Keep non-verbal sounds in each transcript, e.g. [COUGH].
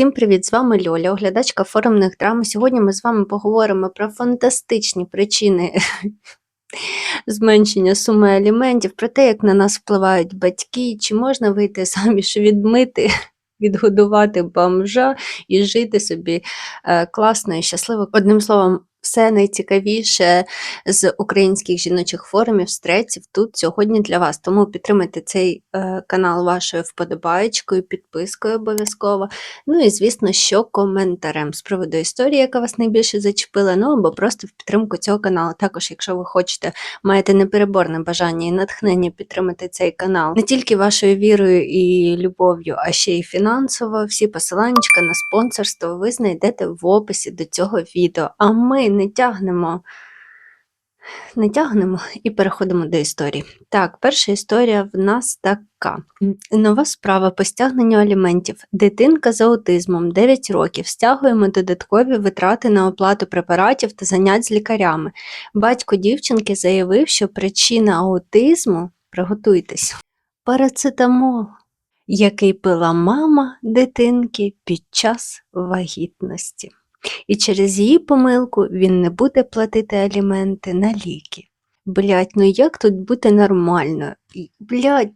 Всім привіт! З вами Льоля, оглядачка форумних драм. Сьогодні ми з вами поговоримо про фантастичні причини [LAUGHS] зменшення суми аліментів, про те, як на нас впливають батьки, чи можна вийти заміж, відмити, [LAUGHS] відгодувати бомжа і жити собі е, класно і щасливо. Одним словом, все найцікавіше з українських жіночих форумів, стреців тут сьогодні для вас. Тому підтримайте цей е, канал вашою вподобаєчкою, підпискою обов'язково. Ну і звісно, що коментарем з приводу історії, яка вас найбільше зачепила, ну або просто в підтримку цього каналу. Також, якщо ви хочете, маєте непереборне бажання і натхнення підтримати цей канал не тільки вашою вірою і любов'ю, а ще й фінансово. Всі посилання на спонсорство ви знайдете в описі до цього відео. А ми не тягнемо. Не тягнемо і переходимо до історії. Так, перша історія в нас така. Нова справа по стягненню аліментів. Дитинка з аутизмом 9 років. Стягуємо додаткові витрати на оплату препаратів та занять з лікарями. Батько дівчинки заявив, що причина аутизму приготуйтесь. Парацетамол, який пила мама дитинки під час вагітності і через її помилку він не буде платити аліменти на ліки. Блять, ну як тут бути нормально? Блять,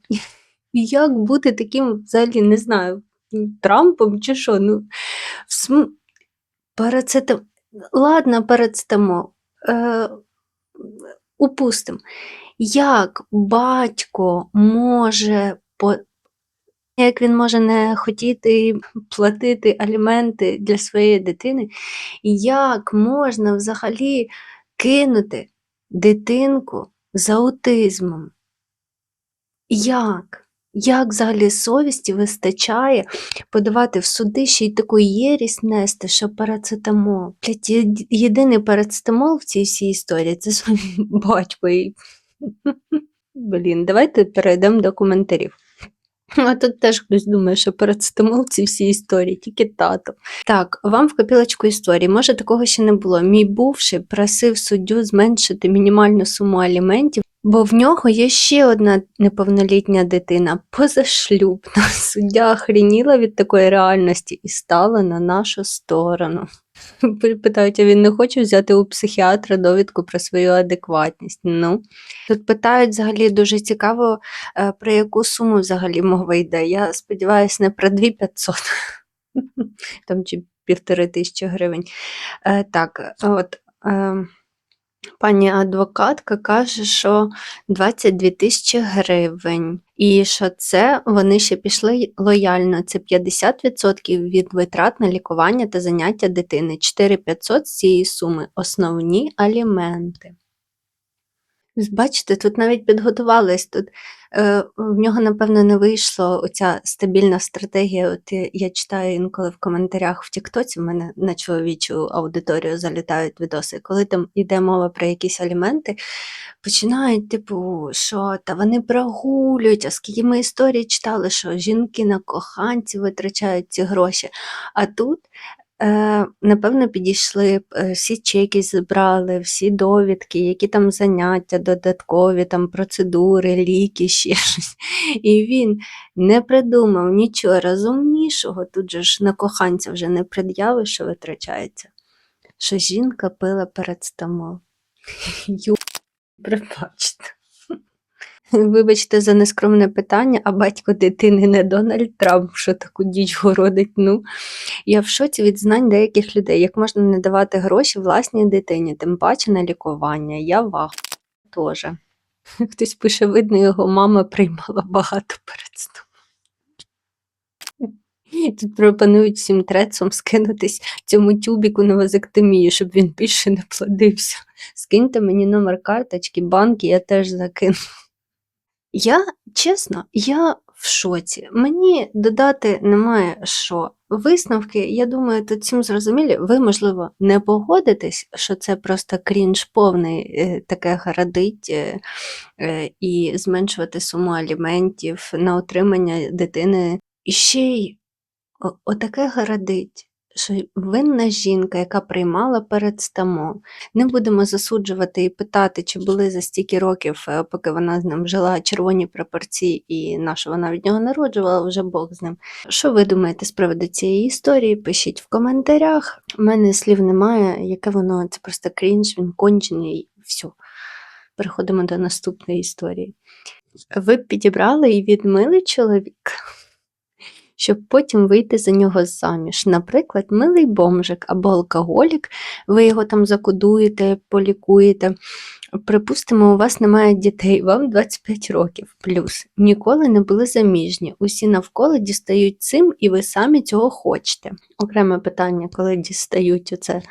як бути таким взагалі, не знаю, Трампом чи що? Ну, см... Парацетам... Ладно, парацетамол. Е... Упустим. Як батько може по як він може не хотіти платити аліменти для своєї дитини, як можна взагалі кинути дитинку з аутизмом? Як? Як взагалі совісті вистачає подавати в суди ще й таку єрість нести, що парацетамол? Блять, єдиний парацетамол в цій всій історії це свій батько. [LAUGHS] Блін, давайте перейдемо до коментарів. [LAUGHS] А тут теж хтось думає, що парацетамол ці всі історії, тільки тато. Так, вам в копілочку історії. Може, такого ще не було. Мій бувший просив суддю зменшити мінімальну суму аліментів, бо в нього є ще одна неповнолітня дитина, позашлюбна. [LAUGHS] Суддя охреніла від такої реальності і стала на нашу сторону. [LAUGHS] Питають, а він не хоче взяти у психіатра довідку про свою адекватність. Ну, Тут питають взагалі дуже цікаво, е, про яку суму взагалі мова йде. Я сподіваюся, не про 2500 [LAUGHS] там чи півтори тисячі гривень. Е, так, от. Пані адвокатка каже, що 22 тисячі гривень, і що це вони ще пішли лояльно. Це 50% від витрат на лікування та заняття дитини. 4500 з цієї суми основні аліменти. Бачите, тут навіть підготувались. Тут е, в нього, напевно, не вийшло оця стабільна стратегія. От я, читаю інколи в коментарях в Тіктоці, в мене на чоловічу аудиторію залітають відоси. Коли там йде мова про якісь аліменти, починають, типу, що та вони прогулюють, а скільки ми історії читали, що жінки на коханці витрачають ці гроші. А тут Е, Напевно, підійшли, е, всі чеки зібрали, всі довідки, які там заняття, додаткові там процедури, ліки, ще [LAUGHS] щось. І він не придумав нічого розумнішого, тут же ж на коханця вже не пред'яви, що витрачається, що жінка пила передстамол. [LAUGHS] Ю, пробачте. [LAUGHS] Вибачте за нескромне питання, а батько дитини не Дональд Трамп, що таку діч городить. Ну, я в шоці від знань деяких людей, як можна не давати гроші власній дитині, тим паче на лікування. Я вах теж. [LAUGHS] Хтось пише, видно, його мама приймала багато перед [LAUGHS] Тут пропонують всім трецом скинутись цьому тюбіку на вазектомію, щоб він більше не плодився. Скиньте мені номер карточки, банки, я теж закину. Я чесно, я в шоці. Мені додати немає що. Висновки, я думаю, тут всім зрозумілі, ви, можливо, не погодитесь, що це просто крінж повний е, таке гарадить е, е, і зменшувати суму аліментів на утримання дитини. І ще й отаке гарадить, що винна жінка, яка приймала парацетамол. Не будемо засуджувати і питати, чи були за стільки років, е, поки вона з ним жила червоні прапорці, і на що вона від нього народжувала, вже Бог з ним. Що ви думаєте з приводу цієї історії? Пишіть в коментарях. У мене слів немає, яке воно це просто крінж, він кончений, і все. Переходимо до наступної історії. Ви підібрали і відмили чоловіка, щоб потім вийти за нього заміж. Наприклад, милий бомжик або алкоголік, ви його там закодуєте, полікуєте. Припустимо, у вас немає дітей, вам 25 років плюс. Ніколи не були заміжні. Усі навколо дістають цим, і ви самі цього хочете. Окреме питання, коли дістають оце.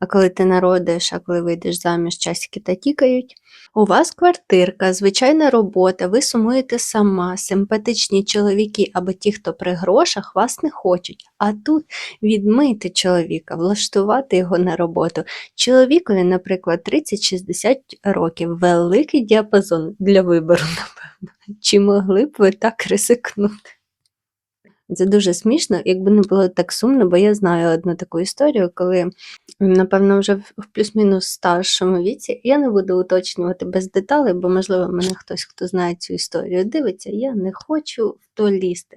А коли ти народиш, а коли вийдеш заміж, часики та тікають. У вас квартирка, звичайна робота, ви сумуєте сама, симпатичні чоловіки або ті, хто при грошах, вас не хочуть. А тут відмити чоловіка, влаштувати його на роботу. Чоловікові, наприклад, 30-60 років, великий діапазон для вибору, напевно. Чи могли б ви так ризикнути? Це дуже смішно, якби не було так сумно, бо я знаю одну таку історію, коли, напевно, вже в плюс-мінус старшому віці, я не буду уточнювати без деталей, бо, можливо, мене хтось, хто знає цю історію, дивиться, я не хочу в то лізти.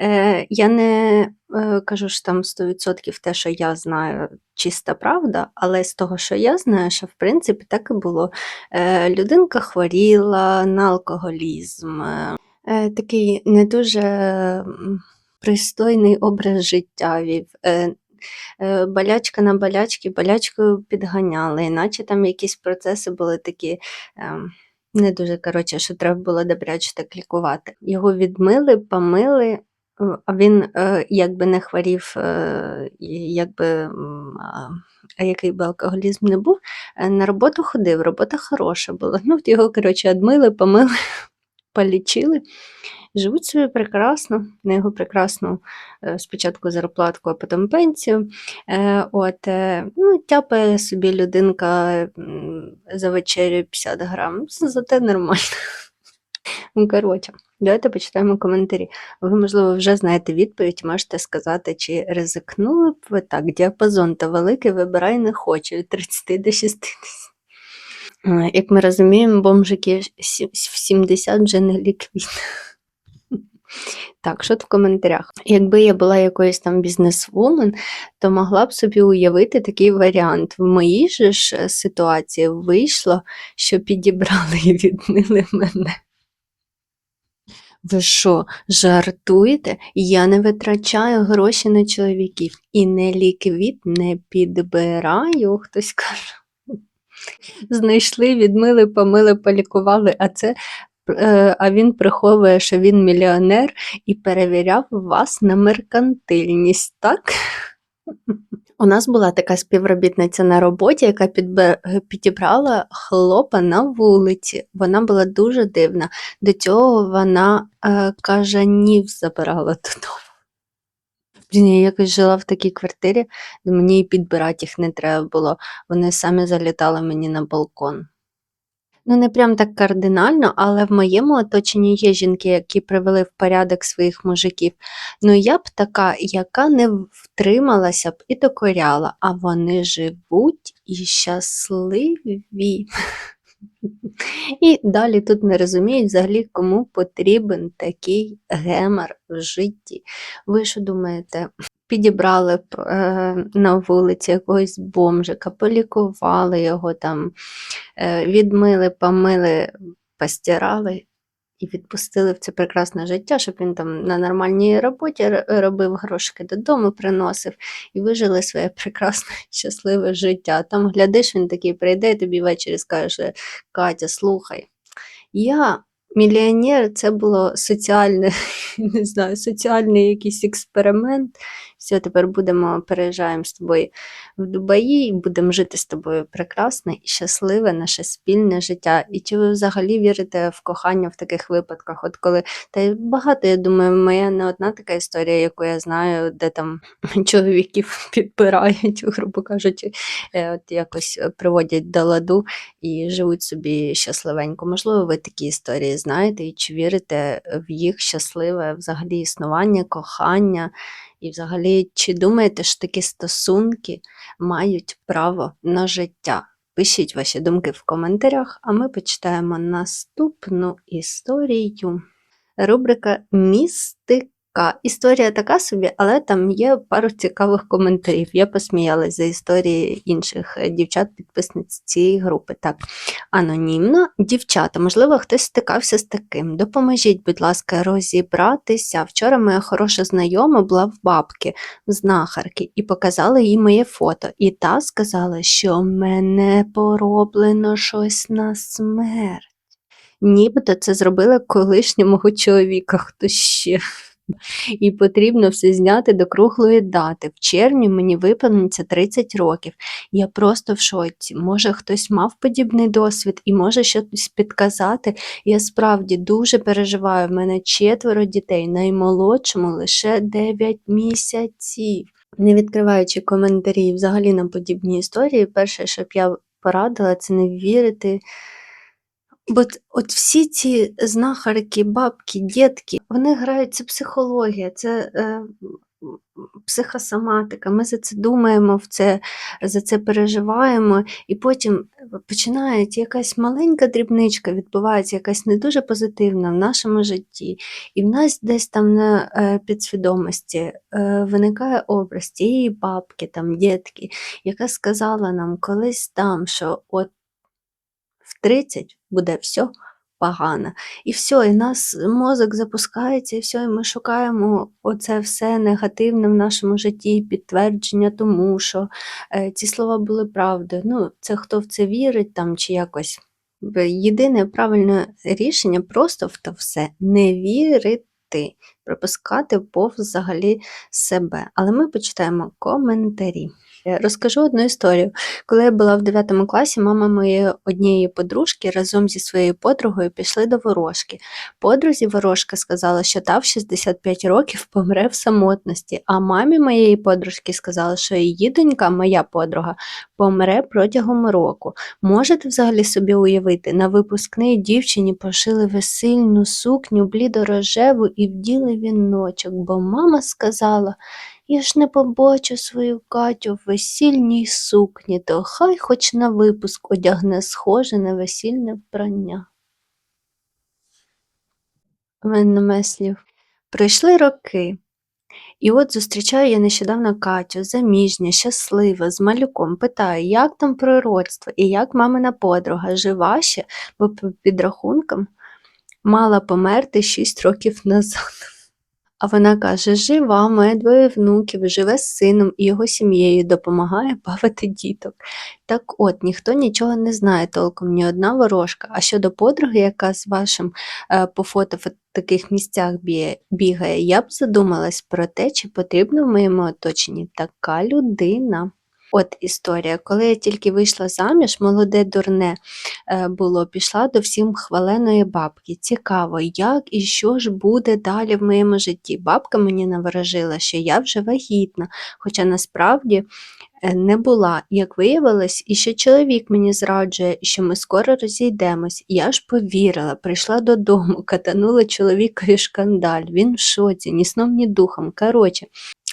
Е, я не е, кажу що там 100% те, що я знаю, чиста правда, але з того, що я знаю, що в принципі так і було. Е, людинка хворіла на алкоголізм. Е, такий не дуже пристойний образ життя вів. Е, е, Болячка на болячки, болячкою підганяли, іначе там якісь процеси були такі ем, не дуже коротше, що треба було добряче так лікувати. Його відмили, помили, а він якби не хворів, якби який би алкоголізм не був, на роботу ходив, робота хороша була. Ну, його, коротше, одмили, помили, полічили. Живуть собі прекрасно, на його прекрасну е, спочатку зарплатку, а потім пенсію. Е, От, е, ну, тяпає собі людинка за вечерю 50 грам. Зате нормально. Ну, коротше, давайте почитаємо коментарі. Ви, можливо, вже знаєте відповідь, можете сказати, чи ризикнули б ви так. Діапазон та великий вибирай не хочу від 30 до 60. Як ми розуміємо, бомжики в 70 вже не ліквід. Так, що в коментарях? Якби я була якоюсь там бізнесвумен, то могла б собі уявити такий варіант. В моїй же ж е, ситуації вийшло, що підібрали і відмили мене. Ви що, жартуєте? Я не витрачаю гроші на чоловіків і не ліквід не підбираю, хтось каже. Знайшли, відмили, помили, полікували, а це е, а він приховує, що він мільйонер і перевіряв вас на меркантильність, так? У нас була така співробітниця на роботі, яка підібрала хлопа на вулиці. Вона була дуже дивна. До цього вона е, кажанів забирала додому. Блін, я якось жила в такій квартирі, де мені і підбирати їх не треба було. Вони самі залітали мені на балкон. Ну, не прям так кардинально, але в моєму оточенні є жінки, які привели в порядок своїх мужиків. Ну, я б така, яка не втрималася б і докоряла, а вони живуть і щасливі. І далі тут не розуміють взагалі, кому потрібен такий гемор в житті. Ви що думаєте? Підібрали б е, на вулиці якогось бомжика, полікували його там, е, відмили, помили, постирали і відпустили в це прекрасне життя, щоб він там на нормальній роботі робив грошики додому, приносив і вижили своє [LAUGHS] прекрасне, щасливе життя. Там глядиш, він такий прийде і тобі ввечері скаже, Катя, слухай, я мільйонер, це було соціальне, [LAUGHS] не знаю, соціальний якийсь експеримент. Все, тепер будемо переїжджаємо з тобою в Дубаї і будемо жити з тобою прекрасне і щасливе наше спільне життя. І чи ви взагалі вірите в кохання в таких випадках? От коли та й багато, я думаю, моя не одна така історія, яку я знаю, де там [LAUGHS] чоловіків підпирають, [LAUGHS] грубо кажучи, е, от якось приводять до ладу і живуть собі щасливенько. Можливо, ви такі історії знаєте, і чи вірите в їх щасливе взагалі існування, кохання, і взагалі, чи думаєте, що такі стосунки мають право на життя? Пишіть ваші думки в коментарях, а ми почитаємо наступну історію. Рубрика Містика. Історія така собі, але там є пару цікавих коментарів. Я посміялась за історії інших е, дівчат-підписниць цієї групи. Так, анонімно, дівчата, можливо, хтось стикався з таким. Допоможіть, будь ласка, розібратися. Вчора моя хороша знайома була в бабки, в знахарки, і показала їй моє фото. І та сказала, що мене пороблено щось на смерть. Нібито це зробила колишня мого чоловіка, хто ще. І потрібно все зняти до круглої дати. В червні мені виповниться 30 років. Я просто в шоці. Може, хтось мав подібний досвід і може щось підказати. Я справді дуже переживаю. В мене четверо дітей, наймолодшому лише 9 місяців. Не відкриваючи коментарі взагалі на подібні історії, перше, що б я порадила, це не вірити. Бо от всі ці знахарки, бабки, дітки, вони грають це психологія, це е, психосоматика. Ми за це думаємо, в це, за це переживаємо, і потім починають якась маленька дрібничка, відбувається якась не дуже позитивна в нашому житті. І в нас десь там на е, підсвідомості е, виникає образ тієї бабки, там, дітки, яка сказала нам колись там, що от в 30 буде все погано. І все, і нас мозок запускається, і все, і ми шукаємо оце все негативне в нашому житті, підтвердження тому, що е, ці слова були правдою. Ну, це хто в це вірить там чи якось. Єдине правильне рішення просто в то все не вірити, пропускати повз взагалі себе. Але ми почитаємо коментарі. Е, Розкажу одну історію. Коли я була в 9 класі, мама моєї однієї подружки разом зі своєю подругою пішли до ворожки. Подрузі ворожка сказала, що та в 65 років помре в самотності, а мамі моєї подружки сказала, що її донька, моя подруга, помре протягом року. Можете взагалі собі уявити, на випускний дівчині пошили весільну сукню блідорожеву і вділи віночок, бо мама сказала, я ж не побачу свою Катю в весільній сукні, то хай хоч на випуск одягне схоже на весільне вбрання. У мене немає слів. Пройшли роки. І от зустрічаю я нещодавно Катю, заміжня, щаслива, з малюком. Питаю, як там пророцтво і як мамина подруга, жива ще, бо по підрахункам мала померти 6 років назад. А вона каже: жива, має двоє внуків, живе з сином і його сім'єю, допомагає бавити діток. Так от, ніхто нічого не знає толком, ні одна ворожка. А щодо подруги, яка з вашим е, по фото в таких місцях бігає, я б задумалась про те, чи потрібна в моєму оточенні така людина. От історія. Коли я тільки вийшла заміж, молоде дурне е, було, пішла до всім хваленої бабки. Цікаво, як і що ж буде далі в моєму житті. Бабка мені наворожила, що я вже вагітна, хоча насправді е, не була. Як виявилось, і що чоловік мені зраджує, що ми скоро розійдемось. Я ж повірила, прийшла додому, [LAUGHS] катанула чоловікові шкандаль. Він в шоці, ні сном, ні духом. Коротше,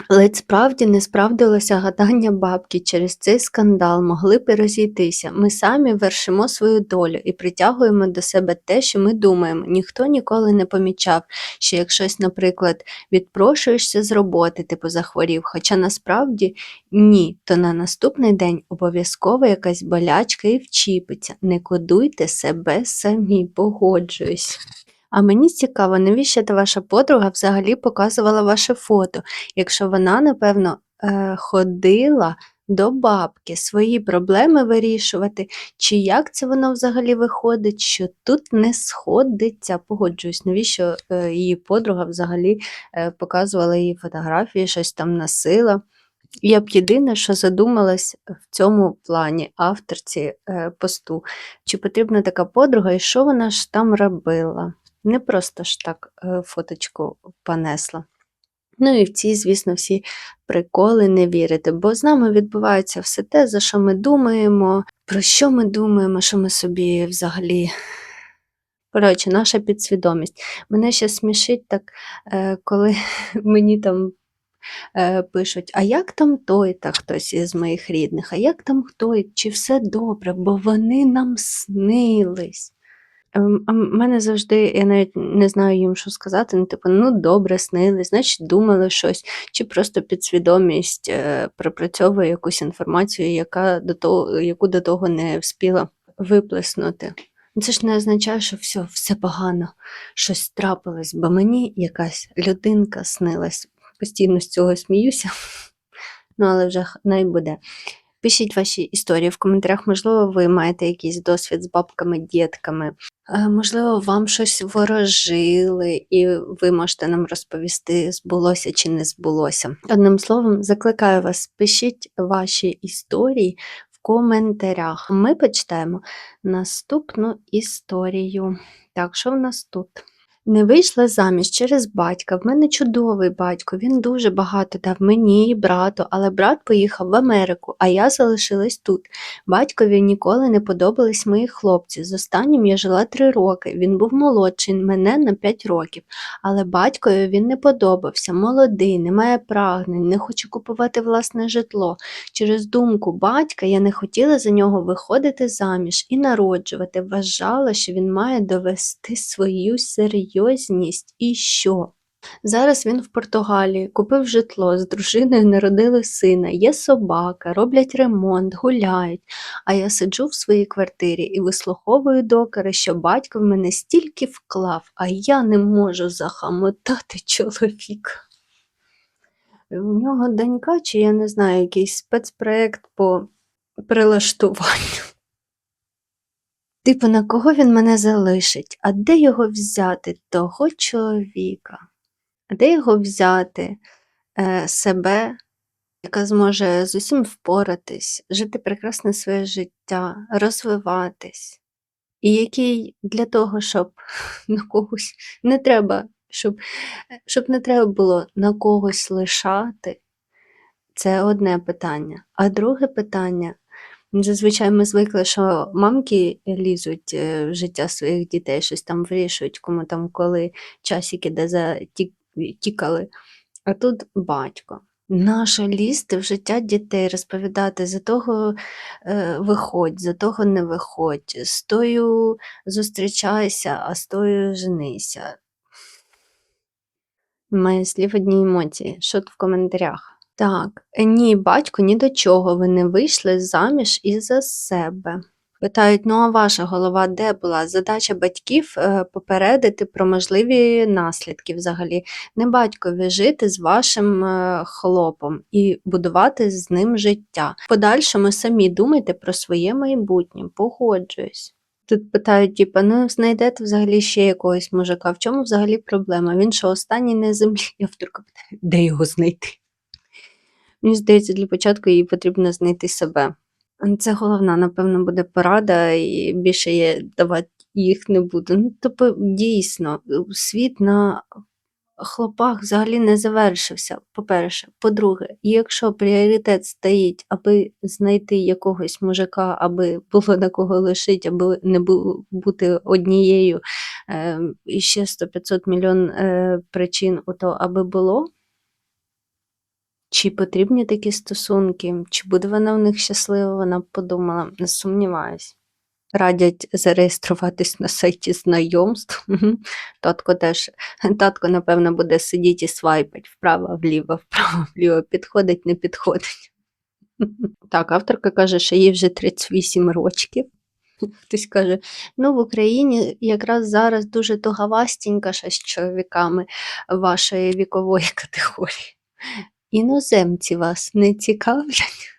Ледь справді не справдилося гадання бабки через цей скандал, могли б і розійтися. Ми самі вершимо свою долю і притягуємо до себе те, що ми думаємо. Ніхто ніколи не помічав, що як щось, наприклад, відпрошуєшся з роботи, типу захворів, хоча насправді ні, то на наступний день обов'язково якась болячка і вчіпиться. Не кодуйте себе самі, погоджуюсь. А мені цікаво, навіщо та ваша подруга взагалі показувала ваше фото, якщо вона, напевно, е, ходила до бабки свої проблеми вирішувати, чи як це воно взагалі виходить, що тут не сходиться. Погоджуюсь, навіщо е, її подруга взагалі е, показувала її фотографії, щось там носила. Я б єдине, що задумалась в цьому плані авторці посту, чи потрібна така подруга і що вона ж там робила. Не просто ж так е, фоточку понесла. Ну і в ці, звісно, всі приколи не вірити, бо з нами відбувається все те, за що ми думаємо, про що ми думаємо, що ми собі взагалі Коротше, наша підсвідомість. Мене ще смішить так, е, коли [LAUGHS] мені там е, пишуть, а як там той та хтось із моїх рідних, а як там той, чи все добре, бо вони нам снились. Ем, мене завжди, я навіть не знаю їм, що сказати. Ну, типу, ну добре, снились, значить, думали щось, чи просто підсвідомість е, пропрацьовує якусь інформацію, яка до того, яку до того не вспіла виплеснути. Ну, Це ж не означає, що все, все погано, щось трапилось, бо мені якась людинка снилась. Постійно з цього сміюся. [LAUGHS] Ну, але вже най буде. Пишіть ваші історії в коментарях. Можливо, ви маєте якийсь досвід з бабками, дітками. Е, Можливо, вам щось ворожили, і ви можете нам розповісти, збулося чи не збулося. Одним словом, закликаю вас, пишіть ваші історії в коментарях. Ми почитаємо наступну історію. Так, що в нас тут? Не вийшла заміж через батька. В мене чудовий батько. Він дуже багато дав мені і брату, але брат поїхав в Америку, а я залишилась тут. Батькові ніколи не подобались мої хлопці. З останнім я жила три роки. Він був молодший мене на п'ять років. Але батькові він не подобався. Молодий, не має прагнень, не хоче купувати власне житло. Через думку батька я не хотіла за нього виходити заміж і народжувати. Вважала, що він має довести свою серйозність. І що? Зараз він в Португалії, купив житло, з дружиною народили сина, є собака, роблять ремонт, гуляють. А я сиджу в своїй квартирі і вислуховую докори, що батько в мене стільки вклав, а я не можу захамотати чоловіка. У нього донька, чи я не знаю, якийсь спецпроект по прилаштуванню. Типу, на кого він мене залишить? А де його взяти, того чоловіка? А де його взяти е, себе, яка зможе з усім впоратись, жити прекрасне своє життя, розвиватись, і який для того, щоб [LAUGHS] на когось не треба, щоб, щоб не треба було на когось лишати, це одне питання. А друге питання. Зазвичай ми звикли, що мамки лізуть е, в життя своїх дітей, щось там вирішують, кому там коли часики де затікали. А тут батько. Нащо лізти в життя дітей, розповідати за того е, виходь, за того не виходь, з тою зустрічайся, а з тою женися. Немає слів одні емоції. Тут в коментарях? Так, ні, батько, ні до чого. Ви не вийшли заміж і за себе. Питають, ну а ваша голова де була? Задача батьків е, попередити про можливі наслідки взагалі. Не батькові жити з вашим е, хлопом і будувати з ним життя. В подальшому самі думайте про своє майбутнє, погоджуюсь. Тут питають, типу, ну знайдете взагалі ще якогось мужика. В чому взагалі проблема? Він що останній на землі? [LAUGHS] Авторка питає, де його знайти? Мені здається, для початку їй потрібно знайти себе. Це головна, напевно, буде порада, і більше я давати їх не буду. Ну, тобто, дійсно, світ на хлопах взагалі не завершився, по-перше. По-друге, якщо пріоритет стоїть, аби знайти якогось мужика, аби було на кого лишить, аби не бу- бути однією, е, і ще 100-500 мільйон е, причин то, аби було, чи потрібні такі стосунки, чи буде вона в них щаслива, вона подумала, не сумніваюсь. Радять зареєструватись на сайті знайомств. Татко теж, татко, напевно, буде сидіти і свайпать вправо-вліво, вправо-вліво, підходить, не підходить. Так, авторка каже, що їй вже 38 рочків. Хтось каже, ну в Україні якраз зараз дуже тугавастенька ще з чоловіками вашої вікової категорії. Іноземці вас не цікавлять?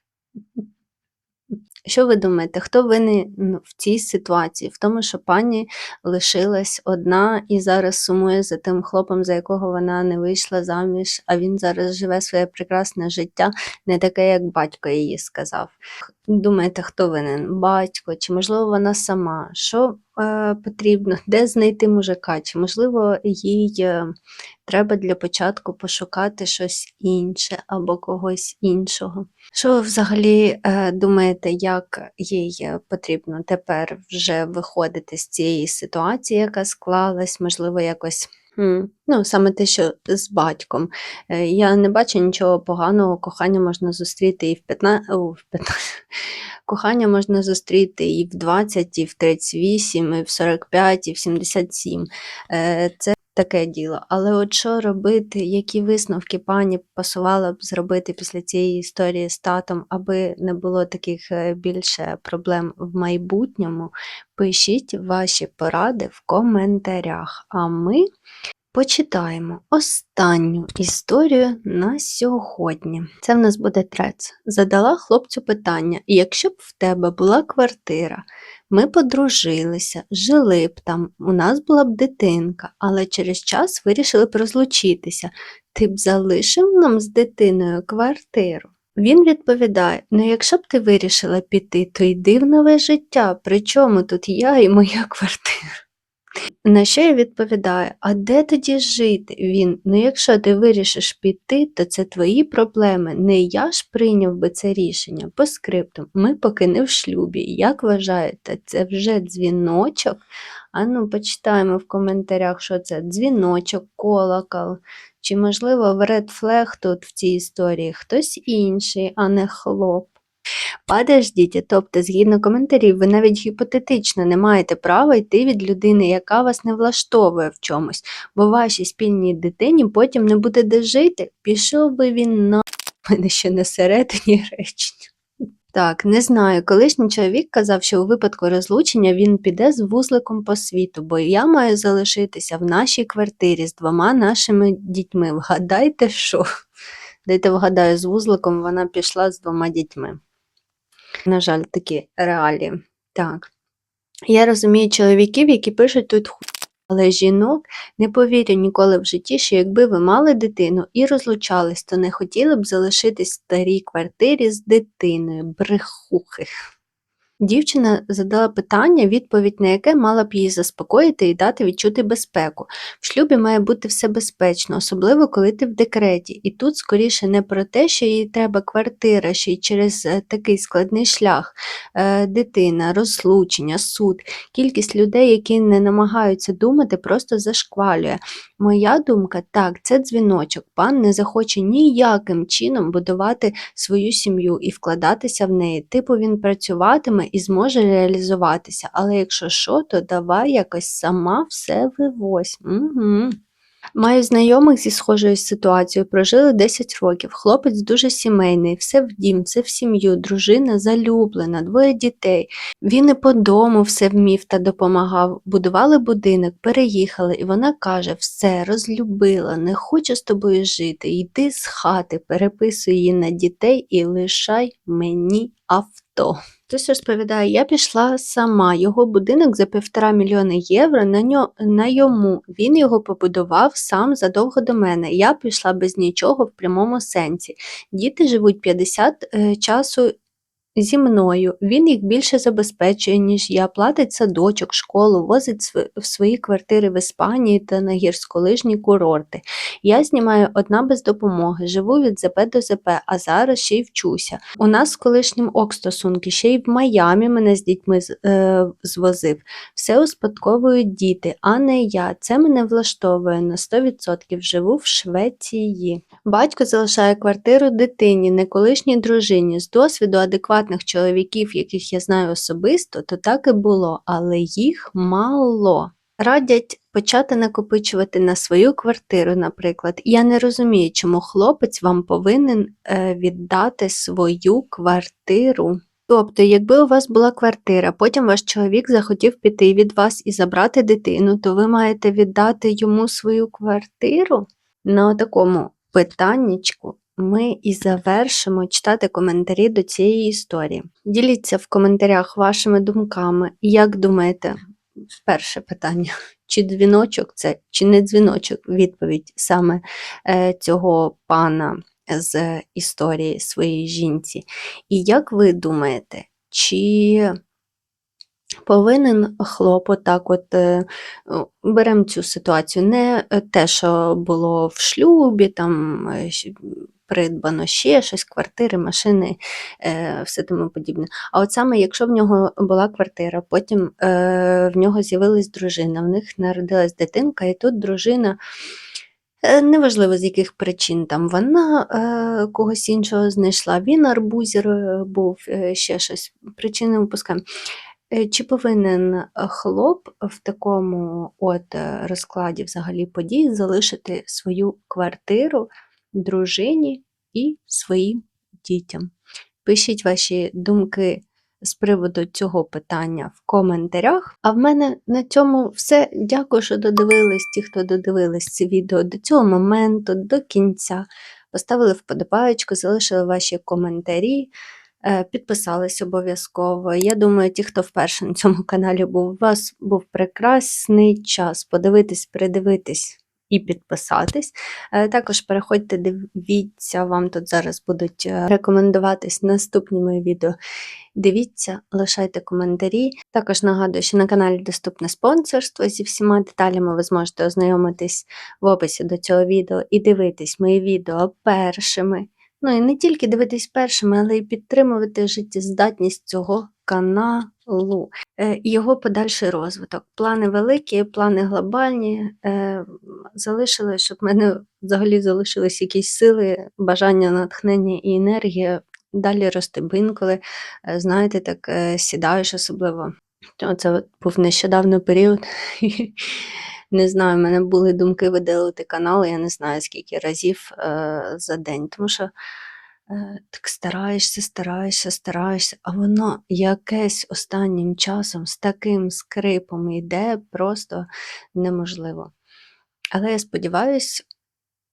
Що ви думаєте, хто винен в цій ситуації? В тому, що пані лишилась одна і зараз сумує за тим хлопом, за якого вона не вийшла заміж, а він зараз живе своє прекрасне життя, не таке, як батько її сказав. Думаєте, хто винен? Батько, чи можливо вона сама? Що е, потрібно? Де знайти мужика? Чи можливо їй е, треба для початку пошукати щось інше або когось іншого. Що ви взагалі е, думаєте, як їй е, потрібно тепер вже виходити з цієї ситуації, яка склалась, можливо, якось. Ну, саме те, що з батьком. Е, Я не бачу нічого поганого, кохання можна зустріти і в 15, о, в 15, [LAUGHS] кохання можна зустріти і в 20, і в 38, і в 45, і в 77. Е, Це таке діло. Але от що робити, які висновки пані пасувало б зробити після цієї історії з татом, аби не було таких е, більше проблем в майбутньому, пишіть ваші поради в коментарях. А ми почитаємо останню історію на сьогодні. Це в нас буде трец. Задала хлопцю питання: якщо б в тебе була квартира, ми подружилися, жили б там, у нас була б дитинка, але через час вирішили б розлучитися. Ти б залишив нам з дитиною квартиру? Він відповідає: Ну, якщо б ти вирішила піти, то йди в нове життя. При чому тут я і моя квартира? На що я відповідаю: а де тоді жити? Він, ну якщо ти вирішиш піти, то це твої проблеми. Не я ж прийняв би це рішення. По скрипту, ми поки не в шлюбі. Як вважаєте, це вже дзвіночок? А ну, почитаємо в коментарях, що це дзвіночок, колокол. Чи, можливо, в Red Flag тут в цій історії хтось інший, а не хлоп. Подождіть, тобто, згідно коментарів, ви навіть гіпотетично не маєте права йти від людини, яка вас не влаштовує в чомусь, бо вашій спільній дитині потім не буде де жити. Пішов би він на [LAUGHS] мене ще на середині речення. Так, не знаю. Колишній чоловік казав, що у випадку розлучення він піде з вузликом по світу, бо я маю залишитися в нашій квартирі з двома нашими дітьми. Вгадайте, що? Дайте вгадаю, з вузликом вона пішла з двома дітьми. На жаль, такі реалії. Так. Я розумію чоловіків, які пишуть тут ху. Але жінок не повірю ніколи в житті, що якби ви мали дитину і розлучались, то не хотіли б залишитись в старій квартирі з дитиною, брехухи. Дівчина задала питання, відповідь на яке мала б її заспокоїти і дати відчути безпеку. В шлюбі має бути все безпечно, особливо коли ти в декреті. І тут скоріше не про те, що їй треба квартира, ще й через е, такий складний шлях, е, дитина, розлучення, суд. Кількість людей, які не намагаються думати, просто зашквалює. Моя думка, так, це дзвіночок. Пан не захоче ніяким чином будувати свою сім'ю і вкладатися в неї. Типу він працюватиме і зможе реалізуватися. Але якщо що, то давай якось сама все вивозь. Угу. Маю знайомих зі схожою ситуацією, прожили 10 років. Хлопець дуже сімейний, все в дім, все в сім'ю, дружина залюблена, двоє дітей. Він і по дому все вмів та допомагав. Будували будинок, переїхали, і вона каже: все, розлюбила, не хочу з тобою жити. Йди з хати, переписуй її на дітей і лишай мені авто. Хтось розповідає, я пішла сама. Його будинок за півтора мільйона євро на, ньо, на йому. Він його побудував сам задовго до мене. Я пішла без нічого в прямому сенсі. Діти живуть 50 е, часу зі мною. Він їх більше забезпечує, ніж я. Платить садочок, школу, возить в свої квартири в Іспанії та на гірськолижні курорти. Я знімаю одна без допомоги, живу від ЗП до ЗП, а зараз ще й вчуся. У нас з колишнім ок стосунки, ще й в Майамі мене з дітьми е, звозив. Все успадковують діти, а не я. Це мене влаштовує на 100%. Живу в Швеції. Батько залишає квартиру дитині, не колишній дружині. З досвіду адекватних чоловіків, яких я знаю особисто, то так і було, але їх мало. Радять почати накопичувати на свою квартиру, наприклад. Я не розумію, чому хлопець вам повинен е, віддати свою квартиру. Тобто, якби у вас була квартира, потім ваш чоловік захотів піти від вас і забрати дитину, то ви маєте віддати йому свою квартиру? На такому питаннячку ми і завершимо читати коментарі до цієї історії. Діліться в коментарях вашими думками. Як думаєте, перше питання, чи дзвіночок це, чи не дзвіночок? Відповідь саме е, цього пана з історії своєї жінці. І як ви думаєте, чи Повинен хлоп отак от, е, беремо цю ситуацію, не те, що було в шлюбі, там е, придбано ще щось, квартири, машини, е, все тому подібне. А от саме, якщо в нього була квартира, потім е, в нього з'явилась дружина, в них народилась дитинка, і тут дружина. е, Неважливо, з яких причин там вона е, когось іншого знайшла, він арбузер е, був, е, ще щось. Причини випускаємо. Е, Чи повинен хлоп в такому от розкладі взагалі подій залишити свою квартиру дружині і своїм дітям? Пишіть ваші думки з приводу цього питання в коментарях. А в мене на цьому все. Дякую, що додивились ті, хто додивились це відео до цього моменту, до кінця. Поставили вподобаєчку, залишили ваші коментарі. Е, Підписались обов'язково. Я думаю, ті, хто вперше на цьому каналі був, у вас був прекрасний час подивитись, передивитись і підписатись. Е, Також переходьте, дивіться, вам тут зараз будуть е, рекомендуватись наступні мої відео. Дивіться, лишайте коментарі. Також нагадую, що на каналі доступне спонсорство. Зі всіма деталями ви зможете ознайомитись в описі до цього відео і дивитись мої відео першими. Ну і не тільки дивитись першими, але й підтримувати життєздатність цього каналу, е, його подальший розвиток. Плани великі, плани глобальні. Е, залишили, щоб в мене взагалі залишились якісь сили, бажання, натхнення і енергія далі рости. Бо інколи, е, знаєте, так сідаєш особливо. Це був нещодавно період. [LAUGHS] Не знаю, в мене були думки видалити канал, я не знаю скільки разів е, за день, тому що е, так стараєшся, стараєшся, стараєшся, а воно якесь останнім часом з таким скрипом йде просто неможливо. Але я сподіваюся,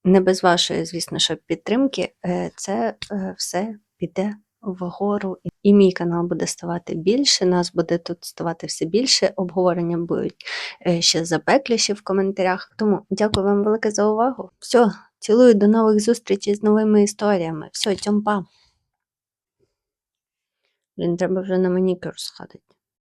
не без вашої, звісно, що підтримки, е, це е, все піде вгору. І мій канал буде ставати більше, нас буде тут ставати все більше, обговорення будуть е, ще запекліші в коментарях. Тому дякую вам велике за увагу. Все, цілую, до нових зустрічей з новими історіями. Все, тьомпа. Блін, треба вже на манікюр сходити.